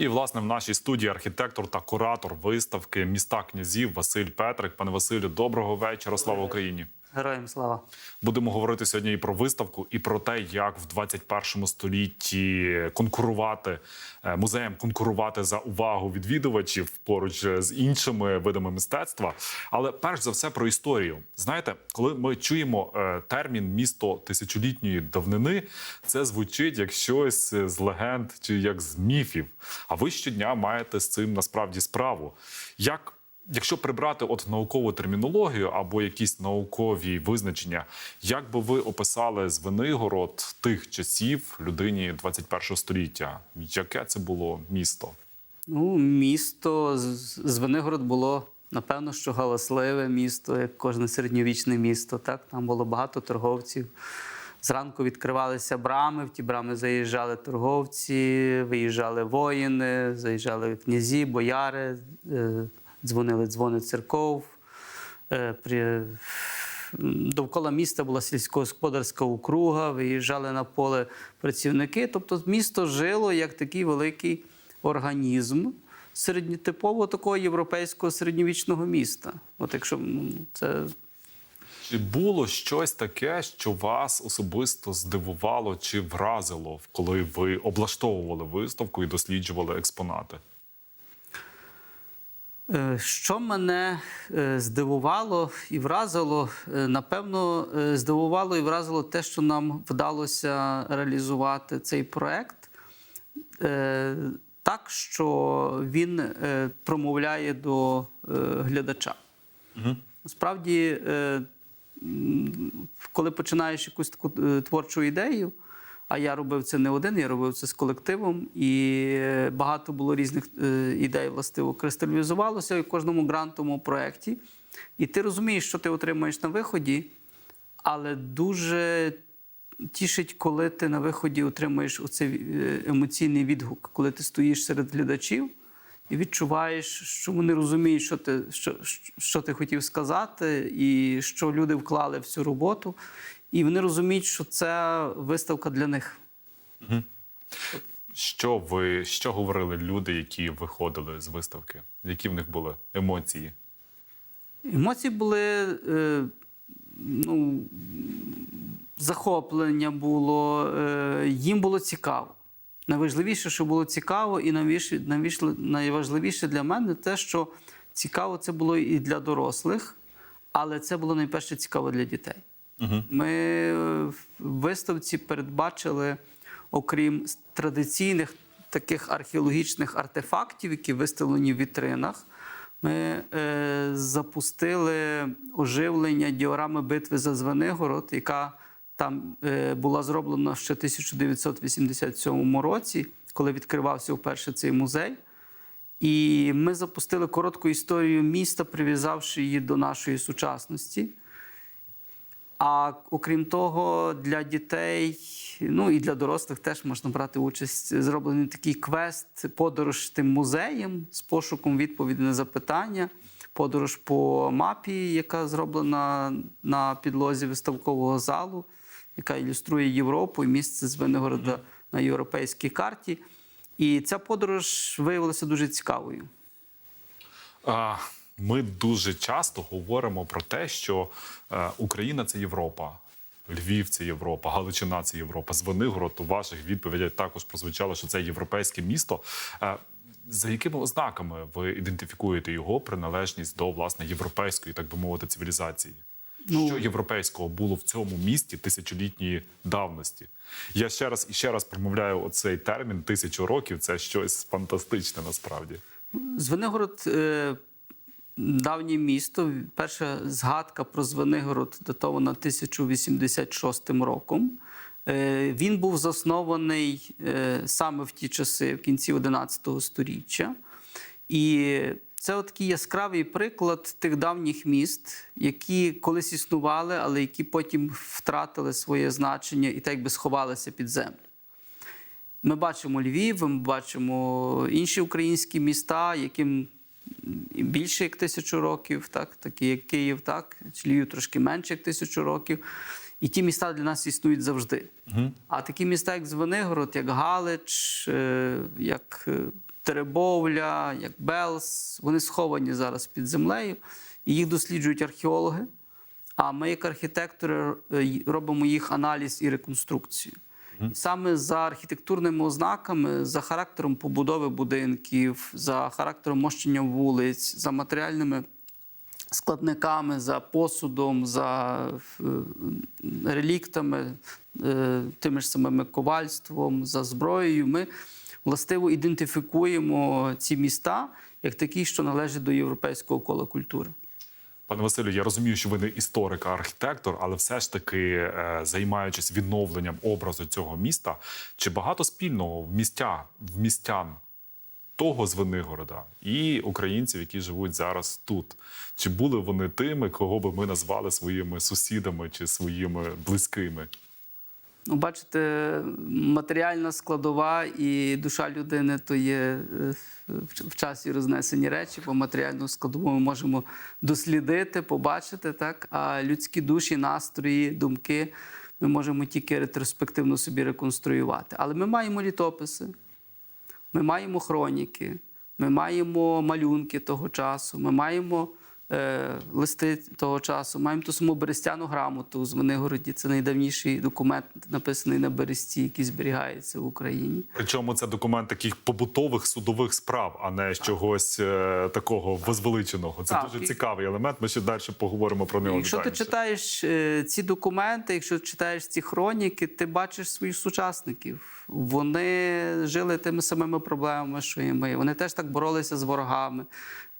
І власне в нашій студії архітектор та куратор виставки міста князів Василь Петрик. Пане Василю, доброго вечора. Слава Україні! Героям слава. Будемо говорити сьогодні і про виставку, і про те, як в 21 столітті конкурувати е, музеям, конкурувати за увагу відвідувачів поруч з іншими видами мистецтва. Але перш за все про історію. Знаєте, коли ми чуємо е, термін місто тисячолітньої давнини, це звучить як щось з легенд чи як з міфів. А ви щодня маєте з цим насправді справу. Як Якщо прибрати от наукову термінологію або якісь наукові визначення, як би ви описали Звенигород тих часів людині 21 століття? Яке це було місто? Ну, місто Звенигород було напевно, що галасливе місто, як кожне середньовічне місто. Так там було багато торговців. Зранку відкривалися брами, в ті брами заїжджали торговці, виїжджали воїни, заїжджали князі, бояри, е, дзвонили дзвони церков. Е. Довкола міста була сільськогосподарська округа, виїжджали на поле працівники. Тобто місто жило як такий великий організм середньотипового такого європейського середньовічного міста. От якщо ну, це Чи було щось таке, що вас особисто здивувало чи вразило, коли ви облаштовували виставку і досліджували експонати? Е, Що мене е, здивувало і вразило, е, напевно, здивувало і вразило те, що нам вдалося реалізувати цей проект так, що він промовляє до глядача. Насправді, е, коли починаєш якусь таку творчу ідею, а я робив це не один, я робив це з колективом, і багато було різних е, ідей властиво кристалізувалося в кожному грантовому проєкті. І ти розумієш, що ти отримаєш на виході, але дуже тішить, коли ти на виході отримаєш оцей е, емоційний відгук, коли ти стоїш серед глядачів і відчуваєш, що вони розуміють, що ти, що, що ти хотів сказати, і що люди вклали в цю роботу. І вони розуміють, що це виставка для них. Що ви що говорили люди, які виходили з виставки? Які в них були емоції? Емоції були е, ну, захоплення було, е, їм було цікаво. Найважливіше, що було цікаво, і найважливіше для мене те, що цікаво це було і для дорослих, але це було найперше цікаво для дітей. Ми е, в виставці передбачили, окрім традиційних таких археологічних артефактів, які виставлені в вітринах, ми е, запустили оживлення діорами битви за Звенигород, яка там е, була зроблена ще в 1987 році, коли відкривався вперше цей музей. І ми запустили коротку історію міста, прив'язавши її до нашої сучасності. А окрім того, для дітей, ну і для дорослих теж можна брати участь. Зроблений такий квест, подорож тим музеєм з пошуком відповіді на запитання, подорож по мапі, яка зроблена на підлозі виставкового залу, яка ілюструє Європу і місце Звенигорода на європейській карті. І ця подорож виявилася дуже цікавою. А, Ми дуже часто говоримо про те, що е, Україна це Європа. Львів це Європа, Галичина це Європа. Звенигород у ваших відповідях також прозвучало, що це європейське місто. Е, За якими ознаками ви ідентифікуєте його приналежність до власне європейської, так би мовити, цивілізації? Ну- що європейського було в цьому місті тисячолітньої давності? Я ще раз і ще раз промовляю оцей термін тисячу років. Це щось фантастичне насправді. Звенигород е, давнє місто. Перша згадка про Звенигород датована 1086 роком. Е, він був заснований е, саме в ті часи, в кінці 11 століття. І це такий яскравий приклад тих давніх міст, які колись існували, але які потім втратили своє значення і так би сховалися під землю. Ми бачимо Львів, ми бачимо інші українські міста, яким більше як тисячу років, так, такі як Київ, так, Львів трошки менше як тисячу років. І ті міста для нас існують завжди. А такі міста, як Звенигород, як Галич, е, як е, Теребовля, як Белс. Вони сховані зараз під землею, і їх досліджують археологи. А ми, як архітектори, е, робимо їх аналіз і реконструкцію. І саме за архітектурними ознаками, за характером побудови будинків, за характером мощення вулиць, за матеріальними складниками, за посудом, за е, реліктами, е, тими ж самими ковальством, за зброєю, ми властиво ідентифікуємо ці міста як такі, що належать до європейського кола культури. Пане Василю, я розумію, що ви не історик, а архітектор, але все ж таки, е, займаючись відновленням образу цього міста, чи багато спільного в містя, в містян того з Венигорода і українців, які живуть зараз тут? Чи були вони тими, кого би ми назвали своїми сусідами чи своїми близькими? Ну, бачите, матеріальна складова і душа людини то є е, в- часі рознесені речі, бо матеріальну складову ми можемо дослідити, побачити, так? а людські душі, настрої, думки ми можемо тільки ретроспективно собі реконструювати. Але ми маємо літописи, ми маємо хроніки, ми маємо малюнки того часу, ми маємо листи того часу, маємо ту саму берестяну грамоту з Венигороді. Це найдавніший документ, написаний на бересті, який зберігається в Україні. Причому це документ таких побутових судових справ, а не чогось е, такого возвеличеного. Це Так, дуже цікавий елемент. Ми ще далі поговоримо про нього. Якщо ти читаєш е, ці документи, якщо читаєш ці хроніки, ти бачиш своїх сучасників. Вони жили тими самими проблемами, що і ми. Вони теж так боролися з ворогами.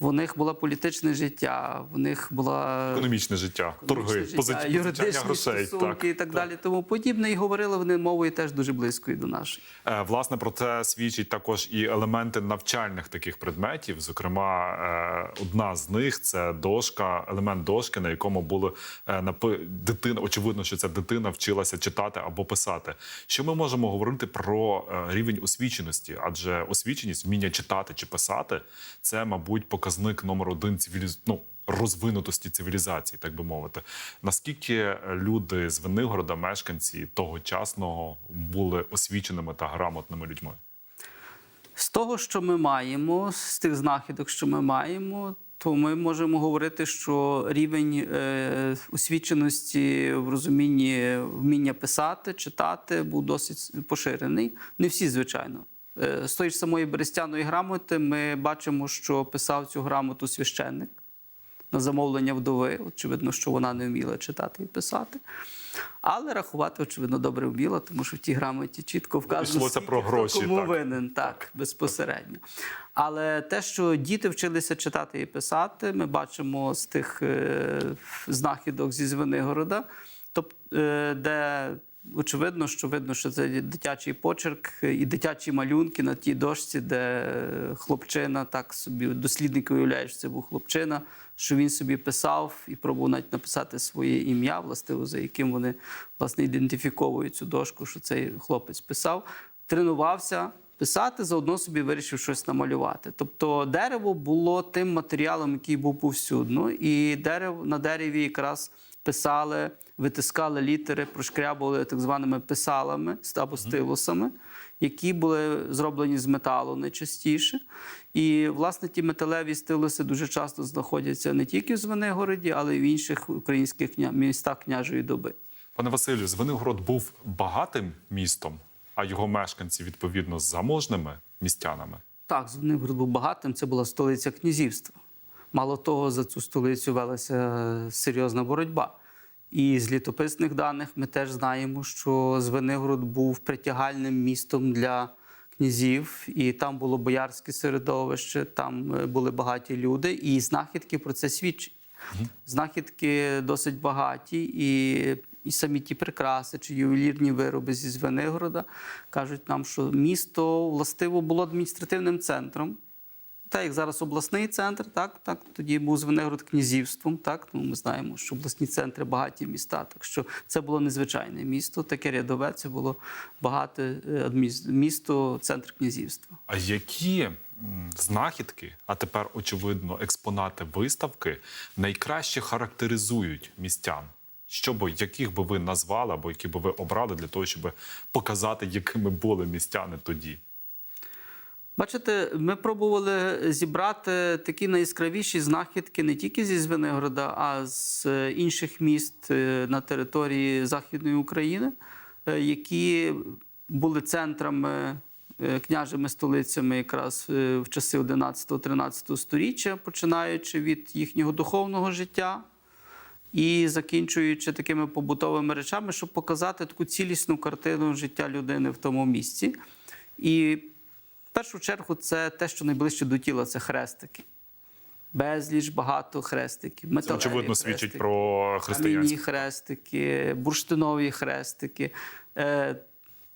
В них було політичне життя, в них була економічне життя, торги, позич... юридичні грошей. стосунки і так далі. Тому подібне. І говорили вони мовою теж дуже близькою до нашої. Е, Власне, про це свідчить також і елементи навчальних таких предметів. Зокрема, е, одна з них це дошка, елемент дошки, на якому було е, напи... дитина. Очевидно, що ця дитина вчилася читати або писати. Що ми можемо говорити про рівень освіченості? Адже освіченість, вміння читати чи писати, це, мабуть, показник номер один цивіліз... ну, розвинутості цивілізації, так би мовити. Наскільки люди з Венигорода, мешканці тогочасного, були освіченими та грамотними людьми? З того, що ми маємо, з тих знахідок, що ми маємо, то ми можемо говорити, що рівень е, освіченості в розумінні вміння писати, читати був досить поширений. Не всі, звичайно. Е, з тої ж самої берестяної грамоти ми бачимо, що писав цю грамоту священник на замовлення вдови. Очевидно, що вона не вміла читати і писати. Але рахувати, очевидно, добре вміла, тому що в тій грамоті чітко вказано, скільки про хто кому так. винен, так, безпосередньо. Але те, що діти вчилися читати і писати, ми бачимо з тих е, знахідок зі Звенигорода, е, де очевидно, що видно, що це дитячий почерк і дитячі малюнки на тій дошці, де хлопчина, так собі дослідник уявляє, що це був хлопчина, що він собі писав і пробував навіть написати своє ім'я, властиво, за яким вони власне ідентифіковують цю дошку, що цей хлопець писав, тренувався писати, заодно собі вирішив щось намалювати. Тобто дерево було тим матеріалом, який був повсюдно, і дерево на дереві якраз писали, витискали літери, прошкрябували так званими писалами або стилусами, які були зроблені з металу найчастіше. І, власне, ті металеві стилуси дуже часто знаходяться не тільки в Звенигороді, але й в інших українських містах княжої доби. Пане Василю, Звенигород був багатим містом, а його мешканці відповідно заможними містянами. Так, Звенигород був багатим, це була столиця князівства. Мало того, за цю столицю велася серйозна боротьба. І з літописних даних ми теж знаємо, що Звенигород був притягальним містом для князів, і там було боярське середовище, там е, були багаті люди, і знахідки про це свідчать. Знахідки досить багаті, і, і самі ті прикраси чи ювелірні вироби зі Звенигорода кажуть нам, що місто властиво було адміністративним центром. Так, як зараз обласний центр, так, так тоді був Звенигород князівством. Так, ну, ми знаємо, що обласні центри багаті міста. Так що це було незвичайне місто, таке рядове, це було багате е, місто, центр князівства. А які знахідки, а тепер очевидно експонати виставки найкраще характеризують містян? Що би, яких би ви назвали або які би ви обрали для того, щоб показати, якими були містяни тоді? Бачите, ми пробували зібрати такі найяскравіші знахідки не тільки зі Звенигорода, а з е, інших міст е, на території Західної України, е, які були центрами, княжими столицями якраз в часи 11-13 століття, починаючи від їхнього духовного життя і закінчуючи такими побутовими речами, щоб показати таку цілісну картину життя людини в тому місці. І першу чергу це те, що найближче до тіла це хрестики. Безліч багато хрестиків. Це очевидно свідчить про кам'яні християнське. хрестики, бурштинові хрестики. Е,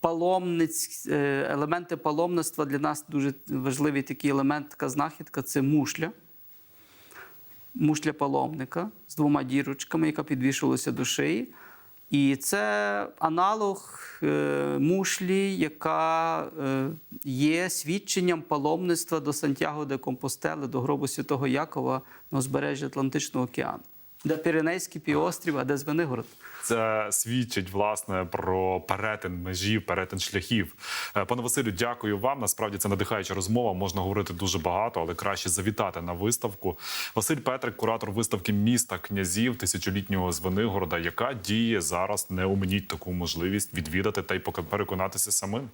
Паломниць, е, елементи паломництва для нас дуже важливий такий елемент, така знахідка це мушля. Мушля паломника з двома дірочками, яка підвішувалася до шиї. І це аналог е, мушлі, яка е, є свідченням паломництва до Сантьяго де Компостели, до гробу Святого Якова на узбережжі Атлантичного океану, де Піренейський півострів, а де Звенигород. Це свідчить власне про перетин межі, перетин шляхів. Е, Пане Василю, дякую вам. Насправді це надихаюча розмова. Можна говорити дуже багато, але краще завітати на виставку. Василь Петрик, куратор виставки міста князів тисячолітнього Звенигорода, яка діє зараз. Не умініть таку можливість відвідати та й переконатися самим.